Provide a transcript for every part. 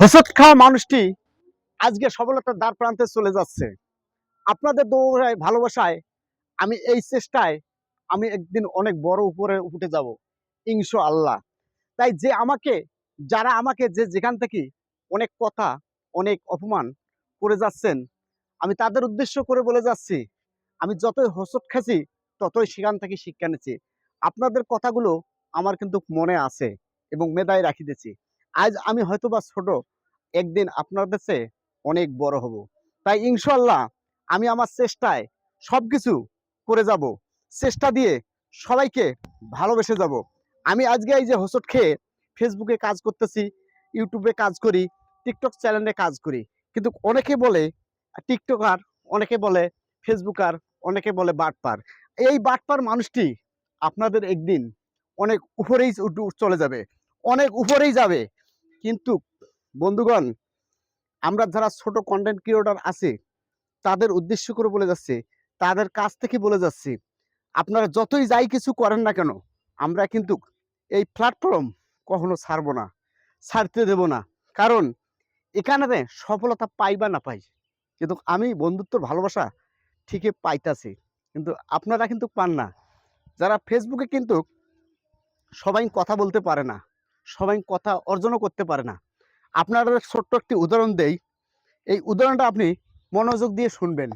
হোসট খাওয়া মানুষটি আজকে সফলতার দ্বার প্রান্তে চলে যাচ্ছে। আপনাদের দৌড়ায় ভালোবাসায় আমি এই চেষ্টায় আমি একদিন অনেক বড় উপরে উঠে যাব ইনশো আল্লাহ তাই যে আমাকে, যারা আমাকে যে যেখান থেকে অনেক কথা, অনেক অপমান করে যাচ্ছেন, আমি তাদের উদ্দেশ্য করে বলে যাচ্ছি, আমি যতই হোসট খাচ্ছি ততই সেখান থেকে শিক্ষা নিচ্ছি। আপনাদের কথাগুলো আমার কিন্তু মনে আছে এবং মেধায় রাখিতেছি আজ আমি হয়তো বা ছোট, একদিন আপনাদের চেয়ে অনেক বড় হব। তাই ইনশাল্লাহ আমি আমার চেষ্টায় সব কিছু করে যাব। চেষ্টা দিয়ে সবাইকে ভালোবেসে যাব। আমি আজকে এই যে হোসট খেয়ে ফেসবুকে কাজ করতেছি ইউটিউবে কাজ করি টিকটক চ্যানেলে কাজ করি। কিন্তু অনেকে বলে টিকটকার অনেকে বলে ফেসবুকার অনেকে বলে বাটপার। এই বাটপার মানুষটি আপনাদের একদিন অনেক উপরেই চলে যাবে। অনেক উপরেই যাবে। কিন্তু বন্ধুগণ, আমরা যারা ছোট কন্টেন্ট ক্রিয়েটর আছে, তাদের উদ্দেশ্য করে বলে যাচ্ছে, তাদের কাছ থেকে বলে যাচ্ছি, আপনারা যতই যাই কিছু করেন না কেন, আমরা কিন্তু এই প্ল্যাটফর্ম কখনো ছাড়বো না, ছাড়তে দেব না। কারণ, এখানে সফলতা পাই বা না পাই, কিন্তু আমি বন্ধুত্বর ভালোবাসা ঠিকই পাইতাছি, কিন্তু আপনারা কিন্তু পান না। যারা ফেসবুকে কিন্তু সবাই কথা বলতে পারে না সবাই কথা অর্জনও করতে পারে না। আপনাদের ছোট্ট একটি উদাহরণ দেই। এই উদাহরণটা আপনি মনোযোগ দিয়ে শুনবেন।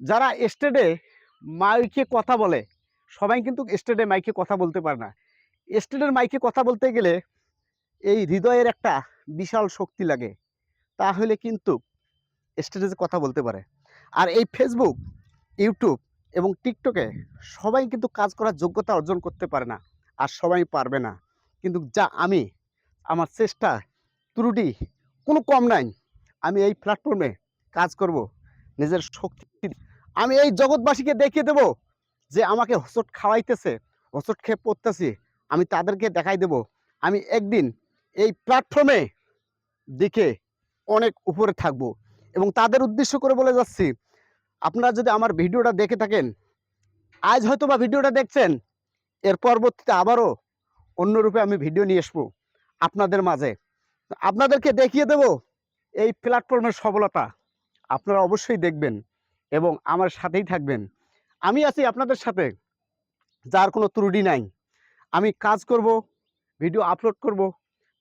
যারা স্টেডে মাইকে কথা বলে, সবাই কিন্তু স্টেডে মাইকে কথা বলতে পারে না। স্টেডের মাইকে কথা বলতে গেলে এই হৃদয়ের একটা বিশাল শক্তি লাগে। তাহলে কিন্তু স্টেজে কথা বলতে পারে। আর এই ফেসবুক ইউটিউব এবং টিকটকে সবাই কিন্তু কাজ করার যোগ্যতা অর্জন করতে পারে না। আর সবাই পারবে না। কিন্তু যা আমি, আমার চেষ্টা, ত্রুটি কোনো কম নাই। আমি এই প্ল্যাটফর্মে কাজ করব, নিজের শক্তি আমি এই জগৎবাসীকে দেখিয়ে দেব যে আমাকে হোঁচট খাওয়াইতেছে, হোঁচট খেয়ে পড়তেছি। আমি তাদেরকে দেখাই দেব। আমি একদিন এই প্ল্যাটফর্মে দিকে অনেক উপরে থাকব এবং তাদের উদ্দেশ্য করে বলে যাচ্ছি, আপনারা যদি আমার ভিডিওটা দেখে থাকেন, আজ হয়তো বা ভিডিওটা দেখছেন, এর পরবর্তীতে আবারও অন্য রূপে আমি ভিডিও নিয়ে আসব আপনাদের মাঝে। আপনাদেরকে দেখিয়ে দেব এই প্ল্যাটফর্মের সফলতা। আপনারা অবশ্যই দেখবেন এবং আমার সাথেই থাকবেন। আমি আছি আপনাদের সাথে, যার কোনো ত্রুটি নাই। আমি কাজ করব, ভিডিও আপলোড করব,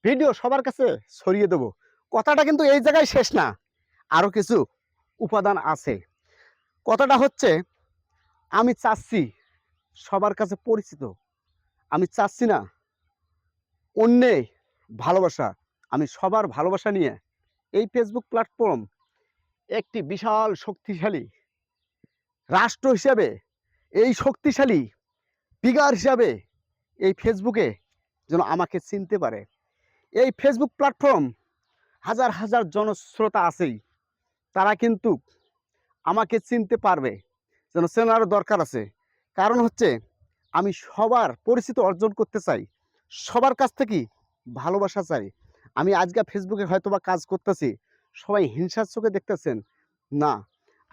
ভিডিও সবার কাছে ছড়িয়ে দেব। কথাটা কিন্তু এই জায়গায় শেষ না আরও কিছু উপাদান আছে। কথাটা হচ্ছে, আমি চাচ্ছি সবার কাছে পরিচিত। আমি চাচ্ছি না অন্যে ভালোবাসা, আমি সবার ভালোবাসা নিয়ে এই ফেসবুক প্ল্যাটফর্ম একটি বিশাল শক্তিশালী রাষ্ট্র হিসাবে, এই শক্তিশালী ফিগার হিসাবে এই ফেসবুকে যেন আমাকে চিনতে পারে। এই ফেসবুক প্ল্যাটফর্ম হাজার হাজার জনশ্রোতা আছেই, তারা কিন্তু আমাকে চিনতে পারবে যেন চেনারও দরকার আছে। কারণ হচ্ছে, আমি সবার পরিচিত অর্জন করতে চাই। সবার কাছ থেকে ভালোবাসা চাই। আমি আজকে ফেসবুকে হয়তো বা কাজ করতেছি, সবাই হিংসার চোখে দেখতেছেন, না,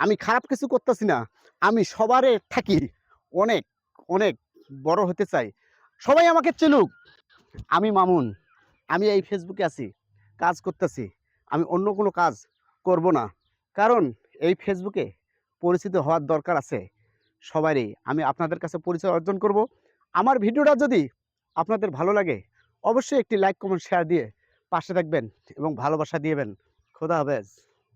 আমি খারাপ কিছু করতেছি না, আমি সবারে থাকি, অনেক অনেক বড় হতে চাই। সবাই আমাকে চিনুক, আমি মামুন, আমি এই ফেসবুকে আছি, কাজ করতেছি, আমি অন্য কোনো কাজ করব না, কারণ এই ফেসবুকে পরিচিত হওয়ার দরকার আছে সবারই আমি আপনাদের কাছে পরিচয় অর্জন করব। আমার ভিডিওটা যদি আপনাদের ভালো লাগে, অবশ্যই একটি লাইক কমেন্ট শেয়ার দিয়ে পাশে থাকবেন এবং ভালোবাসা দিয়েবেন। খোদা হাফেজ।